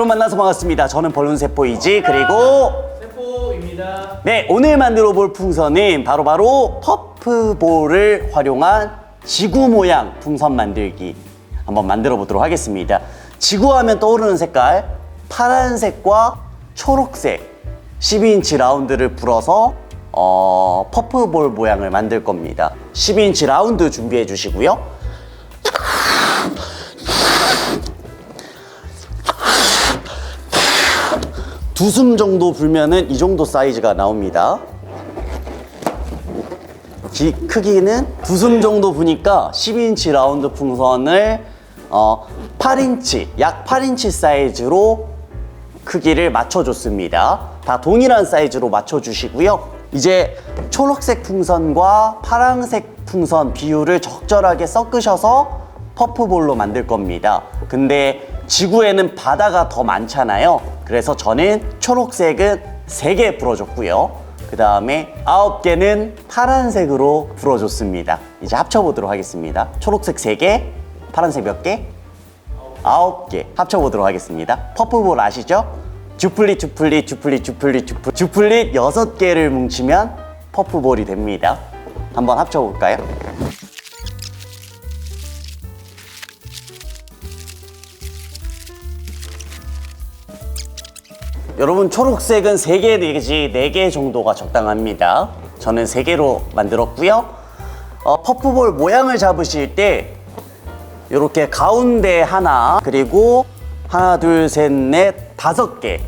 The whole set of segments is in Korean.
여러분 만나서 반갑습니다. 저는 벌룬세포이지 그리고 세포입니다. 네 오늘 만들어 볼 풍선은 바로바로 퍼프볼을 활용한 지구 모양 풍선 만들기 한번 만들어 보도록 하겠습니다. 지구 하면 떠오르는 색깔 파란색과 초록색 12인치 라운드를 불어서 어, 퍼프볼 모양을 만들 겁니다. 12인치 라운드 준비해 주시고요. 두 숨 정도 불면은 이 정도 사이즈가 나옵니다. 기, 크기는 두 숨 정도 부니까 12인치 라운드 풍선을 어, 8인치, 약 8인치 사이즈로 크기를 맞춰줬습니다. 다 동일한 사이즈로 맞춰주시고요. 이제 초록색 풍선과 파란색 풍선 비율을 적절하게 섞으셔서 퍼프볼로 만들 겁니다. 근데 지구에는 바다가 더 많잖아요. 그래서 저는 초록색은 3개 불어줬고요. 그 다음에 9개는 파란색으로 불어줬습니다. 이제 합쳐보도록 하겠습니다. 초록색 3개, 파란색 몇 개? 아홉 개 합쳐보도록 하겠습니다. 퍼프볼 아시죠? 주플릿, 주플릿, 주플릿, 주플릿, 주플릿, 주플릿 여섯 개를 뭉치면 퍼프볼이 됩니다. 한번 합쳐볼까요? 여러분 초록색은 3개 내지 4개 정도가 적당합니다. 저는 3개로 만들었고요. 어, 퍼프볼 모양을 잡으실 때 이렇게 가운데 하나 그리고 하나 둘 셋 넷 다섯 개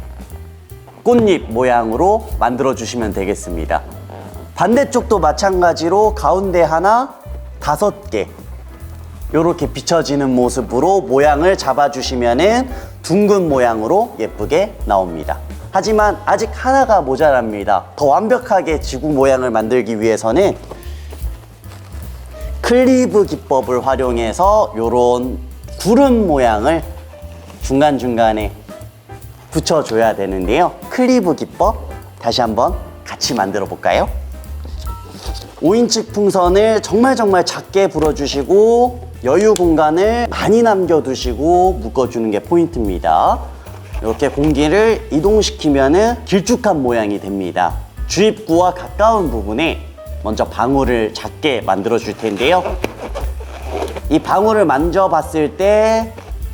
꽃잎 모양으로 만들어 주시면 되겠습니다. 반대쪽도 마찬가지로 가운데 하나 다섯 개 이렇게 비춰지는 모습으로 모양을 잡아주시면 은 둥근 모양으로 예쁘게 나옵니다. 하지만 아직 하나가 모자랍니다. 더 완벽하게 지구 모양을 만들기 위해서는 클리브 기법을 활용해서 이런 구름 모양을 중간중간에 붙여줘야 되는데요. 클리브 기법 다시 한번 같이 만들어 볼까요? 5인치 풍선을 정말 정말 작게 불어주시고 여유 공간을 많이 남겨두시고 묶어주는 게 포인트입니다. 이렇게 공기를 이동시키면 길쭉한 모양이 됩니다. 주입구와 가까운 부분에 먼저 방울을 작게 만들어 줄 텐데요. 이 방울을 만져봤을 때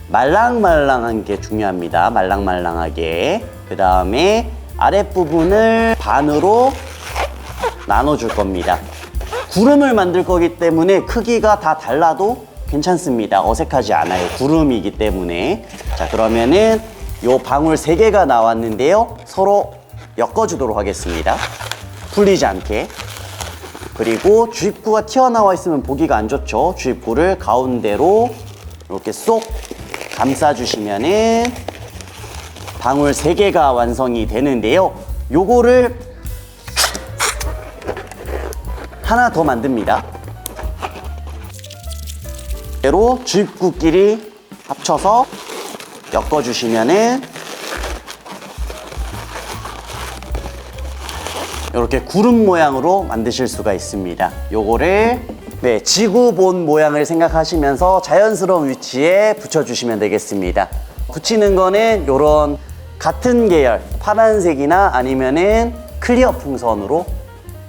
말랑말랑한 게 중요합니다. 말랑말랑하게. 그 다음에 아랫부분을 반으로 나눠줄 겁니다. 구름을 만들 거기 때문에 크기가 다 달라도 괜찮습니다. 어색하지 않아요. 구름이기 때문에. 자, 그러면은 요 방울 세개가 나왔는데요. 서로 엮어주도록 하겠습니다. 풀리지 않게. 그리고 주입구가 튀어나와 있으면 보기가 안 좋죠. 주입구를 가운데로 이렇게 쏙 감싸주시면은 방울 세개가 완성이 되는데요. 요거를 하나 더 만듭니다. 대로 주입구끼리 합쳐서 엮어주시면은 이렇게 구름 모양으로 만드실 수가 있습니다. 요거를 네, 지구본 모양을 생각하시면서 자연스러운 위치에 붙여주시면 되겠습니다. 붙이는 거는 요런 같은 계열, 파란색이나 아니면은 클리어 풍선으로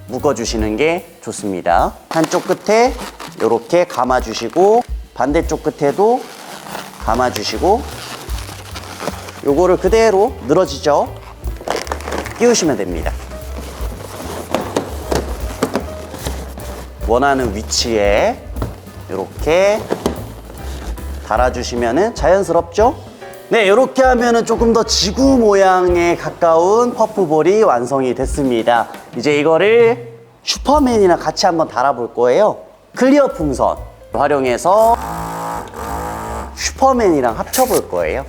묶어주시는 게 좋습니다. 한쪽 끝에 이렇게 감아주시고 반대쪽 끝에도 감아주시고 요거를 그대로 늘어지죠? 끼우시면 됩니다. 원하는 위치에 이렇게 달아주시면 자연스럽죠? 네, 이렇게 하면은 조금 더 지구 모양에 가까운 퍼프볼이 완성이 됐습니다. 이제 이거를 슈퍼맨이랑 같이 한번 달아볼 거예요. 클리어 풍선 활용해서 슈퍼맨이랑 합쳐볼 거예요.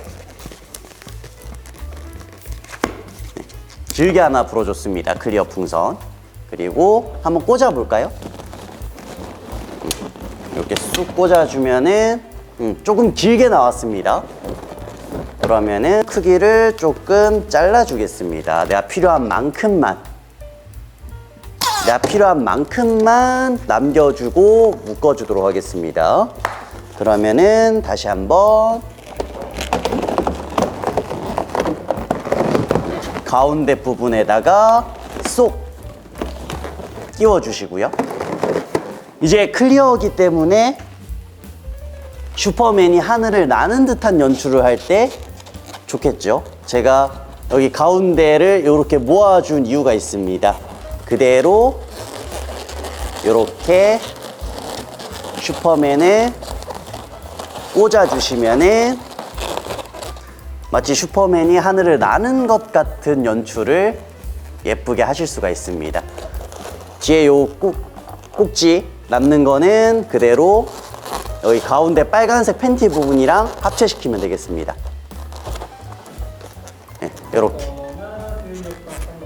길게 하나 불어줬습니다. 클리어 풍선. 그리고 한번 꽂아볼까요? 이렇게 쑥 꽂아주면은 음, 조금 길게 나왔습니다. 그러면은 크기를 조금 잘라주겠습니다. 내가 필요한 만큼만. 내가 필요한 만큼만 남겨주고 묶어주도록 하겠습니다. 그러면은 다시 한번 가운데 부분에다가 쏙 끼워주시고요. 이제 클리어이기 때문에 슈퍼맨이 하늘을 나는 듯한 연출을 할 때 좋겠죠. 제가 여기 가운데를 이렇게 모아준 이유가 있습니다. 그대로 이렇게 슈퍼맨을 꽂아주시면은 마치 슈퍼맨이 하늘을 나는 것 같은 연출을 예쁘게 하실 수가 있습니다. 뒤에 요 꾹, 꼭지 남는 거는 그대로 여기 가운데 빨간색 팬티 부분이랑 합체시키면 되겠습니다. 네, 이렇게.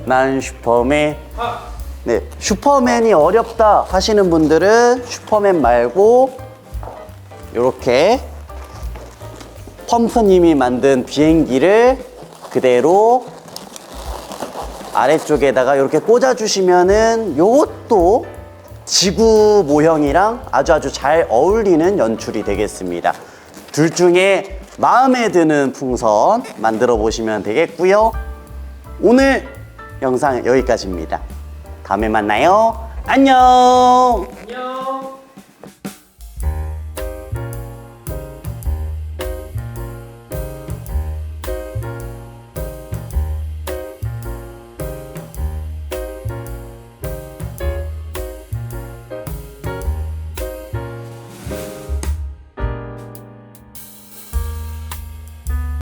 난 슈퍼맨. 네, 슈퍼맨이 어렵다 하시는 분들은 슈퍼맨 말고 이렇게 펌프님이 만든 비행기를 그대로 아래쪽에다가 이렇게 꽂아주시면은 요것도 지구 모형이랑 아주 아주 잘 어울리는 연출이 되겠습니다. 둘 중에 마음에 드는 풍선 만들어 보시면 되겠고요. 오늘 영상 여기까지입니다. 다음에 만나요. 안녕! 안녕.